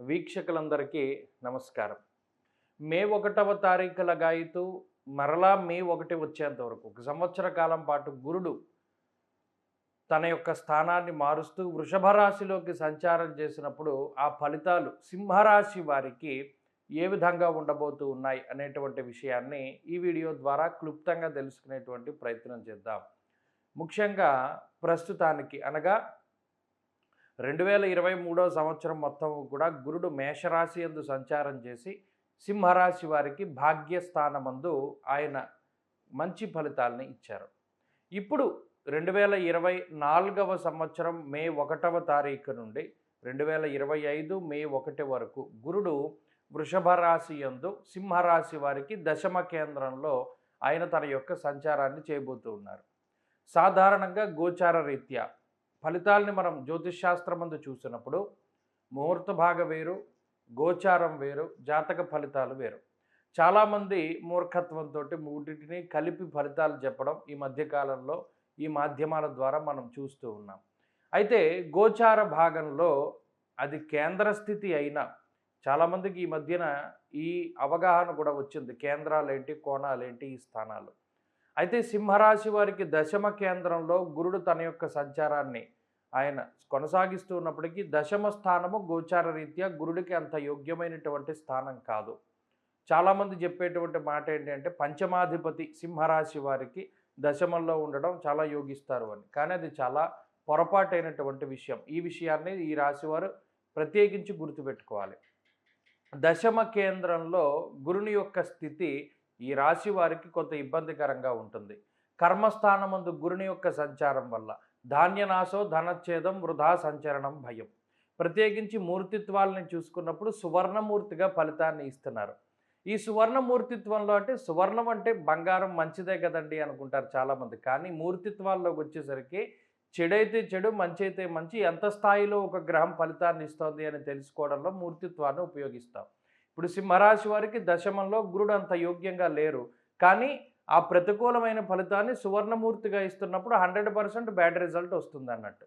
వీక్షకులందరికీ నమస్కారం. మే ఒకటవ తారీఖుల గాయతూ మరలా మే ఒకటి వచ్చేంత వరకు ఒక సంవత్సర కాలం పాటు గురుడు తన యొక్క స్థానాన్ని మారుస్తూ వృషభ రాశిలోకి సంచారం చేసినప్పుడు ఆ ఫలితాలు సింహరాశి వారికి ఏ విధంగా ఉండబోతూ ఉన్నాయి అనేటువంటి విషయాన్ని ఈ వీడియో ద్వారా క్లుప్తంగా తెలుసుకునేటువంటి ప్రయత్నం చేద్దాం. ముఖ్యంగా ప్రస్తుతానికి అనగా రెండు వేల ఇరవై మూడో సంవత్సరం మొత్తం కూడా గురుడు మేషరాశి యందు సంచారం చేసి సింహరాశి వారికి భాగ్యస్థానమందు ఆయన మంచి ఫలితాలని ఇచ్చారు. ఇప్పుడు రెండు వేల ఇరవై నాలుగవ సంవత్సరం మే ఒకటవ తారీఖు నుండి రెండు వేల ఇరవై ఐదు మే ఒకటి వరకు గురుడు వృషభ రాశి యందు సింహరాశి వారికి దశమ కేంద్రంలో ఆయన తన యొక్క సంచారాన్ని చేయబోతూ ఉన్నారు. సాధారణంగా గోచార రీత్యా ఫలితాలని మనం జ్యోతిష్ శాస్త్రం ముందు చూసినప్పుడు ముహూర్త భాగ వేరు గోచారం వేరు జాతక ఫలితాలు వేరు. చాలామంది మూర్ఖత్వంతో మూడింటిని కలిపి ఫలితాలు చెప్పడం ఈ మధ్యకాలంలో ఈ మాధ్యమాల ద్వారా మనం చూస్తూ ఉన్నాం. అయితే గోచార భాగంలో అది కేంద్ర స్థితి అయినా చాలామందికి ఈ మధ్యన ఈ అవగాహన కూడా వచ్చింది. కేంద్రాలేంటి కోణాలేంటి ఈ స్థానాలు. అయితే సింహరాశి వారికి దశమ కేంద్రంలో గురుడు తన యొక్క సంచారాన్ని ఆయన కొనసాగిస్తూ ఉన్నప్పటికీ దశమ స్థానము గోచార రీత్యా గురుడికి అంత యోగ్యమైనటువంటి స్థానం కాదు. చాలామంది చెప్పేటువంటి మాట ఏంటి అంటే పంచమాధిపతి సింహరాశి వారికి దశమంలో ఉండడం చాలా యోగిస్తారు అని. కానీ అది చాలా పొరపాటైనటువంటి విషయం. ఈ విషయాన్ని ఈ రాశి వారు ప్రత్యేకించి గుర్తుపెట్టుకోవాలి. దశమ కేంద్రంలో గురుని యొక్క స్థితి ఈ రాశి వారికి కొంత ఇబ్బందికరంగా ఉంటుంది. కర్మస్థానమందు గురుని యొక్క సంచారం వల్ల ధాన్యనాశో ధనఛేదం వృధా సంచరణం భయం. ప్రత్యేకించి మూర్తిత్వాలని చూసుకున్నప్పుడు సువర్ణమూర్తిగా ఫలితాన్ని ఇస్తున్నారు. ఈ సువర్ణమూర్తిత్వంలో అంటే సువర్ణం అంటే బంగారం మంచిదే కదండి అనుకుంటారు చాలామంది. కానీ మూర్తిత్వాల్లోకి వచ్చేసరికి చెడైతే చెడు మంచి అయితే మంచి ఎంత స్థాయిలో ఒక గ్రహం ఫలితాన్ని ఇస్తోంది అని తెలుసుకోవడంలో మూర్తిత్వాన్ని ఉపయోగిస్తాం. ఇప్పుడు సింహరాశి వారికి దశమంలో గురుడు అంత యోగ్యంగా లేరు. కానీ ఆ ప్రతికూలమైన ఫలితాన్ని సువర్ణమూర్తిగా ఇస్తున్నప్పుడు హండ్రెడ్ పర్సెంట్ బ్యాడ్ రిజల్ట్ వస్తుంది అన్నట్టు.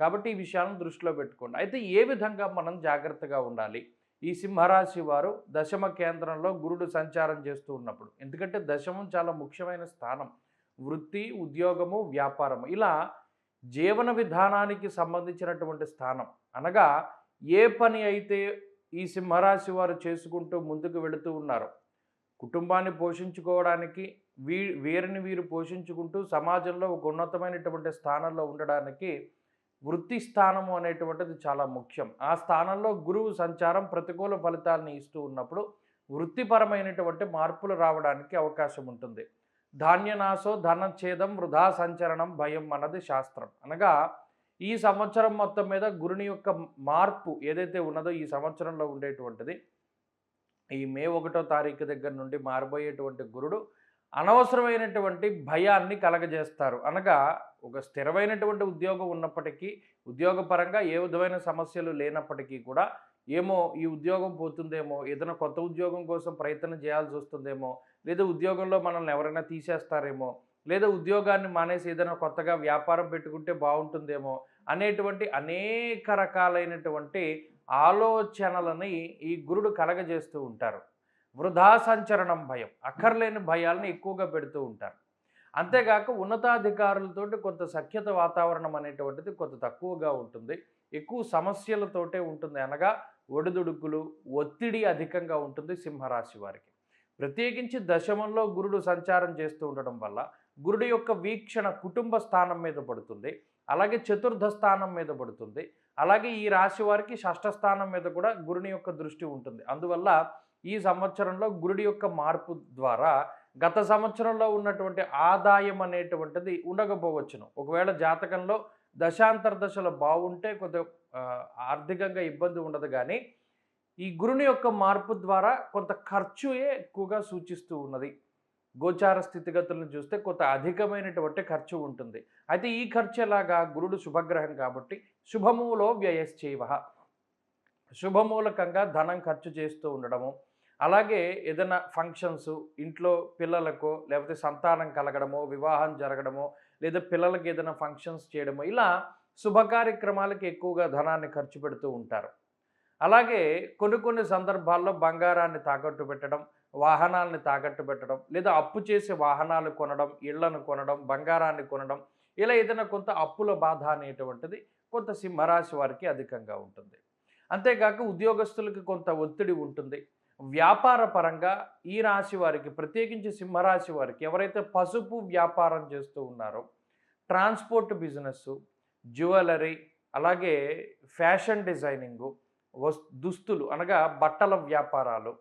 కాబట్టి ఈ విషయాలను దృష్టిలో పెట్టుకోండి. అయితే ఏ విధంగా మనం జాగ్రత్తగా ఉండాలి? ఈ సింహరాశి వారు దశమ కేంద్రంలో గురుడు సంచారం చేస్తూ ఉన్నప్పుడు. ఎందుకంటే దశమం చాలా ముఖ్యమైన స్థానం. వృత్తి ఉద్యోగము వ్యాపారము. ఇలా జీవన విధానానికి సంబంధించినటువంటి స్థానం. అనగా ఏ పని అయితే ఈ సింహరాశి వారు చేసుకుంటూ ముందుకు వెళుతూ ఉన్నారు. కుటుంబాన్ని పోషించుకోవడానికి వీ వీరిని వీరు పోషించుకుంటూ సమాజంలో ఒక ఉన్నతమైనటువంటి స్థానంలో ఉండడానికి వృత్తి స్థానము అనేటువంటిది చాలా ముఖ్యం. ఆ స్థానంలో గురువు సంచారం ప్రతికూల ఫలితాలను ఇస్తూ ఉన్నప్పుడు వృత్తిపరమైనటువంటి మార్పులు రావడానికి అవకాశం ఉంటుంది. ధాన్యనాశో ధనఛేదం వృధా సంచరణం భయం అన్నది శాస్త్రం. అనగా ఈ సంవత్సరం మొత్తం మీద గురుని యొక్క మార్పు ఏదైతే ఉన్నదో ఈ సంవత్సరంలో ఉండేటువంటిది ఈ మే ఒకటో తారీఖు దగ్గర నుండి మారబోయేటువంటి గురుడు అనవసరమైనటువంటి భయాన్ని కలగజేస్తారు. అనగా ఒక స్థిరమైనటువంటి ఉద్యోగం ఉన్నప్పటికీ ఉద్యోగపరంగా ఏ విధమైన సమస్యలు లేనప్పటికీ కూడా ఏమో ఈ ఉద్యోగం పోతుందేమో ఏదైనా కొత్త ఉద్యోగం కోసం ప్రయత్నం చేయాల్సి వస్తుందేమో లేదా ఉద్యోగంలో మనల్ని ఎవరైనా తీసేస్తారేమో లేదా ఉద్యోగాన్ని మానేసి ఏదైనా కొత్తగా వ్యాపారం పెట్టుకుంటే బాగుంటుందేమో అనేటువంటి అనేక రకాలైనటువంటి ఆలోచనలని ఈ గురుడు కలగజేస్తూ ఉంటారు. వృధా సంచరణం భయం అక్కర్లేని భయాలను ఎక్కువగా పెడుతూ ఉంటారు. అంతేగాక ఉన్నతాధికారులతోటి కొంత సఖ్యత వాతావరణం అనేటువంటిది కొంత తక్కువగా ఉంటుంది. ఎక్కువ సమస్యలతోటే ఉంటుంది. అనగా ఒడిదుడుకులు ఒత్తిడి అధికంగా ఉంటుంది సింహరాశి వారికి. ప్రత్యేకించి దశమంలో గురుడు సంచారం చేస్తూ ఉండడం వల్ల గురుడు యొక్క వీక్షణ కుటుంబ స్థానం మీద పడుతుంది. అలాగే చతుర్థ స్థానం మీద పడుతుంది. అలాగే ఈ రాశి వారికి షష్ఠ స్థానం మీద కూడా గురుని యొక్క దృష్టి ఉంటుంది. అందువల్ల ఈ సంవత్సరంలో గురుడి యొక్క మార్పు ద్వారా గత సంవత్సరంలో ఉన్నటువంటి ఆదాయం అనేటువంటిది ఉండకపోవచ్చును. ఒకవేళ జాతకంలో దశాంతర దశలు బాగుంటే కొద్దిగా ఆర్థికంగా ఇబ్బంది ఉండదు కానీ ఈ గురుని యొక్క మార్పు ద్వారా కొంత ఖర్చుయే ఎక్కువగా సూచిస్తూ ఉన్నది. గోచార స్థితిగతులను చూస్తే కొంత అధికమైనటువంటి ఖర్చు ఉంటుంది. అయితే ఈ ఖర్చు ఎలాగా గురుడు శుభగ్రహం కాబట్టి శుభమూలో వ్యయశ్చైవ. శుభమూలకంగా ధనం ఖర్చు చేస్తూ ఉండడము అలాగే ఏదైనా ఫంక్షన్స్ ఇంట్లో పిల్లలకు లేకపోతే సంతానం కలగడమో వివాహం జరగడమో లేదా పిల్లలకి ఏదైనా ఫంక్షన్స్ చేయడమో ఇలా శుభ కార్యక్రమాలకి ఎక్కువగా ధనాన్ని ఖర్చు పెడుతూ ఉంటారు. అలాగే కొన్ని కొన్ని సందర్భాల్లో బంగారాన్ని తాకట్టు పెట్టడం వాహనాలని తాకట్టు పెట్టడం లేదా అప్పు చేసే వాహనాలు కొనడం ఇళ్ళను కొనడం బంగారాన్ని కొనడం ఇలా ఏదైనా కొంత అప్పుల బాధ అనేటువంటిది కొంత సింహరాశి వారికి అధికంగా ఉంటుంది. అంతేకాక ఉద్యోగస్తులకు కొంత ఒత్తిడి ఉంటుంది. వ్యాపార పరంగా ఈ రాశి వారికి ప్రత్యేకించి సింహరాశి వారికి ఎవరైతే పసుపు వ్యాపారం చేస్తూ ఉన్నారో ట్రాన్స్పోర్ట్ బిజినెస్ జ్యువెలరీ అలాగే ఫ్యాషన్ డిజైనింగు వస్ దుస్తులు అనగా బట్టల వ్యాపారాలు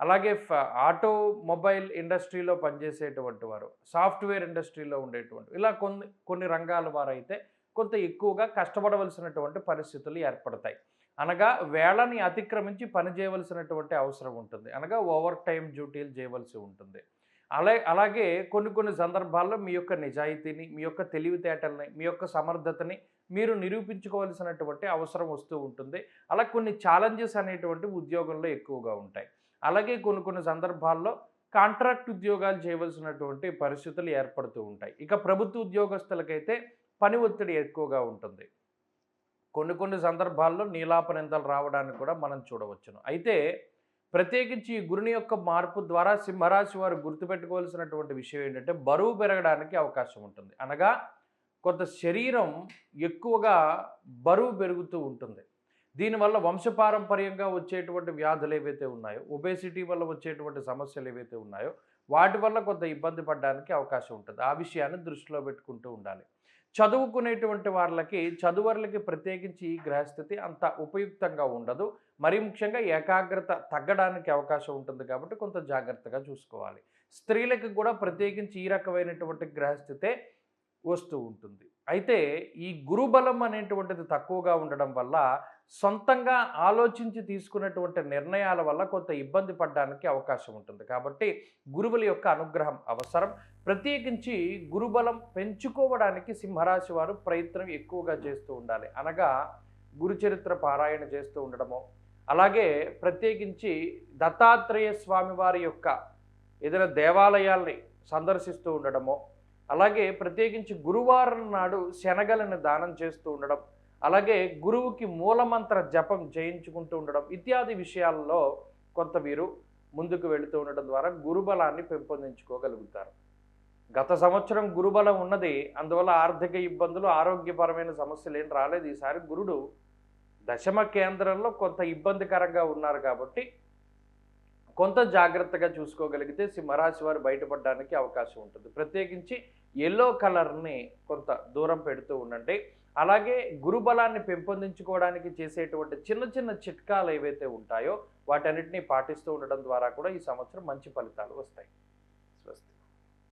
అలాగే ఫ- ఆటోమొబైల్ ఇండస్ట్రీలో పనిచేసేటువంటి వారు సాఫ్ట్వేర్ ఇండస్ట్రీలో ఉండేటువంటి ఇలా కొన్ని కొన్ని రంగాల వారైతే కొంత ఎక్కువగా కష్టపడవలసినటువంటి పరిస్థితులు ఏర్పడతాయి. అనగా వేళని అతిక్రమించి పని చేయవలసినటువంటి అవసరం ఉంటుంది. అనగా ఓవర్ టైం డ్యూటీలు చేయవలసి ఉంటుంది. అలా అలాగే కొన్ని కొన్ని సందర్భాల్లో మీ యొక్క నిజాయితీని మీ యొక్క తెలివితేటల్ని మీ యొక్క సమర్థతని మీరు నిరూపించుకోవాల్సినటువంటి అవసరం వస్తూ ఉంటుంది. అలా కొన్ని ఛాలెంజెస్ అనేటువంటి ఉద్యోగంలో ఎక్కువగా ఉంటాయి. అలాగే కొన్ని కొన్ని సందర్భాల్లో కాంట్రాక్ట్ ఉద్యోగాలు చేయవలసినటువంటి పరిస్థితులు ఏర్పడుతూ ఉంటాయి. ఇక ప్రభుత్వ ఉద్యోగస్తులకైతే పని ఒత్తిడి ఎక్కువగా ఉంటుంది. కొన్ని కొన్ని సందర్భాల్లో నీలాపనింతలు రావడానికి కూడా మనం చూడవచ్చును. అయితే ప్రత్యేకించి ఈ గురుని యొక్క మార్పు ద్వారా సింహరాశి వారు గుర్తుపెట్టుకోవాల్సినటువంటి విషయం ఏంటంటే బరువు పెరగడానికి అవకాశం ఉంటుంది. అనగా కొంత శరీరం ఎక్కువగా బరువు పెరుగుతూ ఉంటుంది. దీనివల్ల వంశపారంపర్యంగా వచ్చేటువంటి వ్యాధులు ఏవైతే ఉన్నాయో ఒబేసిటీ వల్ల వచ్చేటువంటి సమస్యలు ఏవైతే ఉన్నాయో వాటి వల్ల కొంత ఇబ్బంది పడడానికి అవకాశం ఉంటుంది. ఆ విషయాన్ని దృష్టిలో పెట్టుకుంటూ ఉండాలి. చదువుకునేటువంటి వాళ్ళకి చదువర్లకి ప్రత్యేకించి ఈ గ్రహస్థితి అంత ఉపయుక్తంగా ఉండదు. మరీ ముఖ్యంగా ఏకాగ్రత తగ్గడానికి అవకాశం ఉంటుంది కాబట్టి కొంత జాగ్రత్తగా చూసుకోవాలి. స్త్రీలకు కూడా ప్రత్యేకించి ఈ రకమైనటువంటి గ్రహస్థితే వస్తూ ఉంటుంది. అయితే ఈ గురుబలం అనేటువంటిది తక్కువగా ఉండడం వల్ల సొంతంగా ఆలోచించి తీసుకున్నటువంటి నిర్ణయాల వల్ల కొంత ఇబ్బంది పడడానికి అవకాశం ఉంటుంది. కాబట్టి గురువుల యొక్క అనుగ్రహం అవసరం. ప్రత్యేకించి గురుబలం పెంచుకోవడానికి సింహరాశి వారు ప్రయత్నం ఎక్కువగా చేస్తూ ఉండాలి. అనగా గురుచరిత్ర పారాయణ చేస్తూ ఉండడము. అలాగే ప్రత్యేకించి దత్తాత్రేయ స్వామి వారి యొక్క ఏదైనా దేవాలయాల్ని సందర్శిస్తూ ఉండడము. అలాగే ప్రత్యేకించి గురువారం నాడు శనగలను దానం చేస్తూ ఉండడం. అలాగే గురువుకి మూలమంత్ర జపం చేయించుకుంటూ ఉండడం ఇత్యాది విషయాల్లో కొంత వీరు ముందుకు వెళుతూ ఉండడం ద్వారా గురుబలాన్ని పెంపొందించుకోగలుగుతారు. గత సంవత్సరం గురుబలం ఉన్నది అందువల్ల ఆర్థిక ఇబ్బందులు ఆరోగ్యపరమైన సమస్యలు ఏం రాలేదు. ఈసారి గురుడు దశమ కేంద్రంలో కొంత ఇబ్బందికరంగా ఉన్నారు కాబట్టి కొంత జాగ్రత్తగా చూసుకోగలిగితే సింహరాశి వారు బయటపడడానికి అవకాశం ఉంటుంది. ప్రత్యేకించి ఎల్లో కలర్ని కొంత దూరం పెడుతూ ఉండండి. అలాగే గురుబలాన్ని పెంపొందించుకోవడానికి చేసేటువంటి చిన్న చిన్న చిట్కాలు ఏవైతే ఉంటాయో వాటన్నిటిని పాటిస్తూ ఉండడం ద్వారా కూడా ఈ సంవత్సరం మంచి ఫలితాలు వస్తాయి.